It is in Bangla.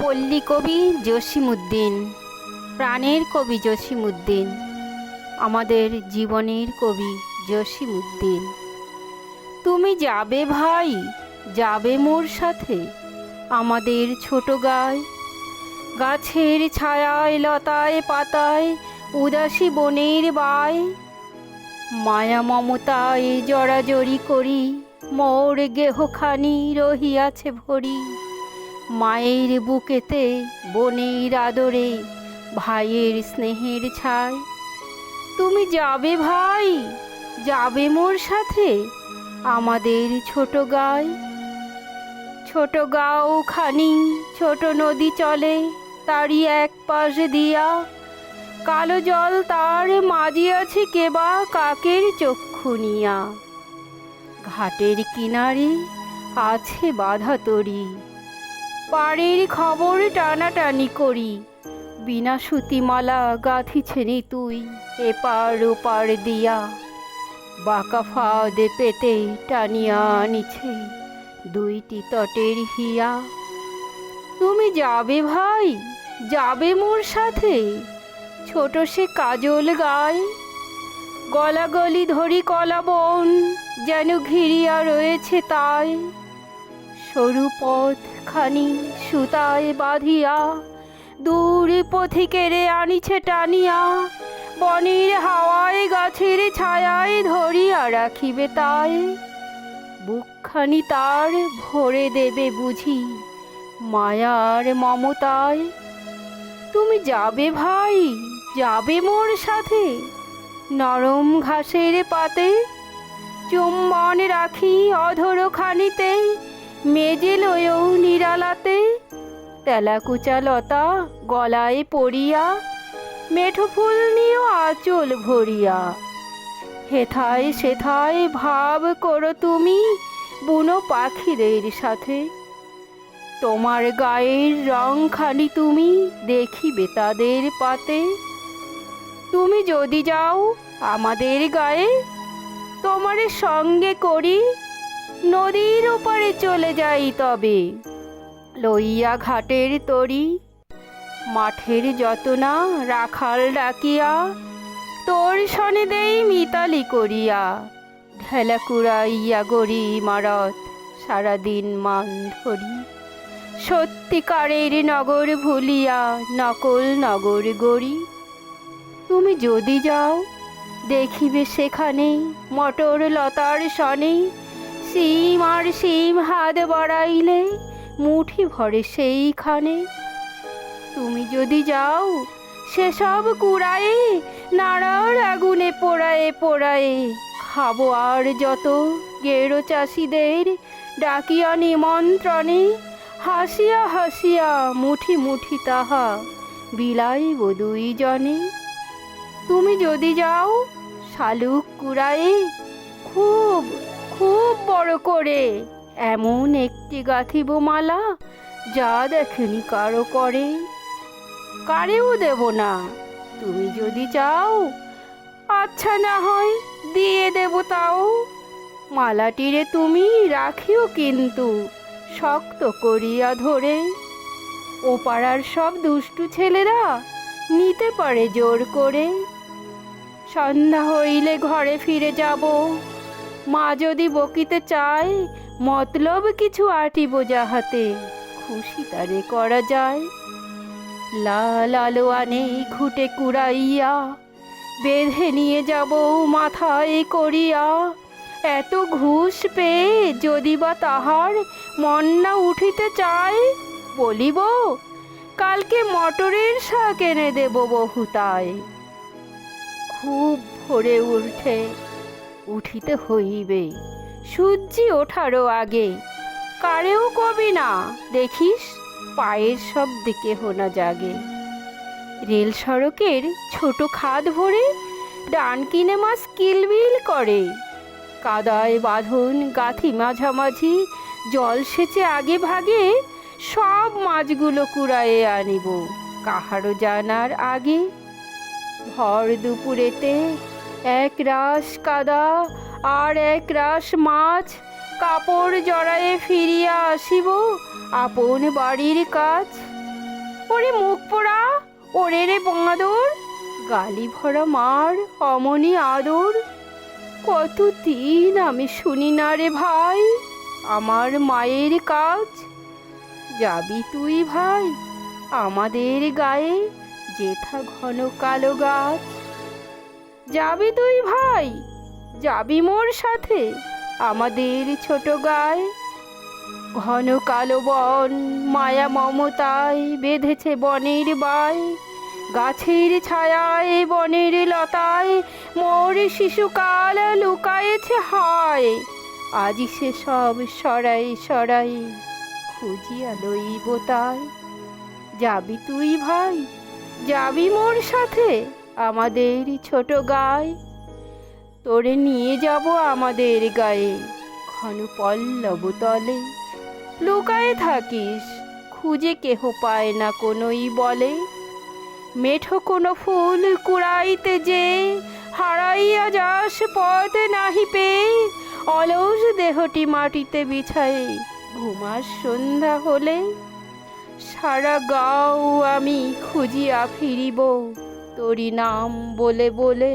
পল্লী কবি জসিমুদ্দিন প্রাণের কবি জসিমুদ্দিন আমাদের জীবনের কবি জসিমুদ্দিন তুমি যাবে ভাই, যাবে মোর সাথে, আমাদের ছোট গায় গাছের ছায়ায়, লতায়, পাতায়, উদাসী বনের বায় মায়া মমতায়, জড়াজড়ি করি, মোর গেহখানি রহিয়াছে ভরি। মায়ের বুকেতে বনের আদরে ভাইয়ের স্নেহের ছায় তুমি যাবে ভাই, যাবে মোর সাথে আমাদের ছোট গায় ছোট গাও খানি, ছোট নদী চলে, তারই এক পাশ দিয়া। কালো জল তার মাজিয়াছে কেবা কাকের চক্ষু নিয়া। ঘাটের কিনারে আছে বাধা তরি। পাড়ের খবর টানাটানি করি। বিনা সুতিমালা গাঁথিছে নি তুই, এপার ওপার দিয়া। বাঁকা ফাঁদে পেতে টানিয়া আনিছে দুইটি তটের হিয়া। তুমি যাবে ভাই, যাবে মোর সাথে, ছোট সে কাজল গায় গলা গলি ধরি কলা বন, যেন ঘিরিয়া রয়েছে তাই। সরু পথ খানি সুতায় বাঁধিয়া, দূরে পথিকেরে আনিছে টানিয়া, বনের হাওয়ায় গাছের ছায়ায় ধরিয়া রাখিবে তাই। বুকখানি তার ভরে দেবে বুঝি মায়ার মমতায়। তুমি যাবে ভাই, যাবে মোর সাথে, নরম ঘাসের পাতে। চুম্বন রাখি অধর খানিতে মেজে লয়েও নিরালাতে। তেলাকুচা লতা গলায় পড়িয়া, মেঠো ফুল নিয়েও আঁচল ভরিয়া। হেথায় সেথায় ভাব করো তুমি বুনো পাখিদের সাথে। তোমার গায়ের রংখানি তুমি দেখিবে তাদের পাতে। তুমি যদি যাও আমাদের গায়ে, তোমার সঙ্গে করি নদীর ওপারে চলে যাই তবে। লইয়া ঘাটের তরি, মাঠের যতনা রাখাল ডাকিয়া, তোর সনে দেই মিতালি করিয়া। ঢেলা কুড়াইয়া গড়ি মারত সারাদিন মান ধরি। সত্যিকারের নগর ভুলিয়া নকল নগর গড়ি। তুমি যদি যাও, দেখিবে সেখানে মটর লতার সনে সিম আর সিম হাত বাড়াইলে মুঠি ভরে সেইখানে। তুমি যদি যাও, সেসব কুড়ায়ে, নাড়ার আগুনে পোড়ায়ে পোড়ায়ে খাব আর যত গেরো চাষিদের ডাকিয়া নিমন্ত্রণে, হাসিয়া হাসিয়া মুঠি মুঠি তাহা বিলাইব দুইজনে। তুমি যদি যাও, শালুক কুড়ায়ে, খুব খুব বড় করে। এমন একটি গাঁথিব মালা যা দেখেনি কারও করে। কারেও দেব না। তুমি যদি চাও আচ্ছা না হয় দিয়ে দেব তাও। মালাটিরে তুমি রাখিও কিন্তু, শক্ত করিয়া ধরে। ও পাড়ার সব দুষ্টু ছেলেরা নিতে পারে জোর করে। সন্ধ্যা হইলে ঘরে ফিরে যাব। মা যদি বকিতে চায়, মতলব কিছু আটিব যাহাতে খুশি তারে করা যায়। লাল আলো আনে ঘুটে কুড়াইয়া, বেঁধে নিয়ে যাব মাথায় করিয়া। এত ঘুষ পেয়ে যদি বা তাহার মন না উঠিতে চায়, বলিব, কালকে মটরের শাক এনে দেব বহুতায়। খুব ভোরে উঠে উঠিতে হইবে। সূর্যি ওঠারও আগে কারেও কবি না, দেখিস, পায়ের সব দিকে হোনা জাগে। রেল সড়কের ছোট খাদ ভরে ডান কিনে মাছ কিলবিল করে। কাদায় বাঁধন, গাথি মাঝামাঝি, জল সেচে আগে ভাগে সব মাছগুলো কুড়ায়ে আনিব। কাহারও জানার আগে। ভর দুপুরেতে এক রাস কাদা আর এক রাস মাছ। কাপড় জড়ায়ে ফিরিয়া আসিব আপন বাড়ির কাজ ওরে মুখ পোড়া, ওরে রে বাঁদর, গালি ভরা মার অমনি আদর। কত দিন আমি শুনি না রে ভাই, আমার মায়ের কাজ। যাবি তুই ভাই, আমাদের গায়ে জেঠা ঘন কালো গাছ। যাবি তুই ভাই? যাবি মোর সাথে আমাদের ছোট গায়ে ঘন কালো বন, মায়া মমতায় বেঁধেছে বনের বাই গাছের ছায়ায়, বনের লতায় মোর শিশুকাল লুকায়েছে হায়। আজি সে সব সরাই সরাই খুঁজিয়া লইব তাই। যাবি তুই ভাই? যাবি মোর সাথে আমাদের ছোট গায়ে তোরে নিয়ে যাব আমাদের গায়ে। ঘন পল্লব তলে লুকায়ে থাকিস। খুঁজে কেহ পায় না কোনোই বলে। মেঠো কোনো ফুল কুড়াইতে যে হারাইয়া যাস পথ নাহি পেয়ে। অলস দেহটি মাটিতে বিছায়ে ঘুমাস সন্ধ্যা হলে। সারা গাও আমি খুঁজিয়া ফিরিব। তোরি নাম বলে বলে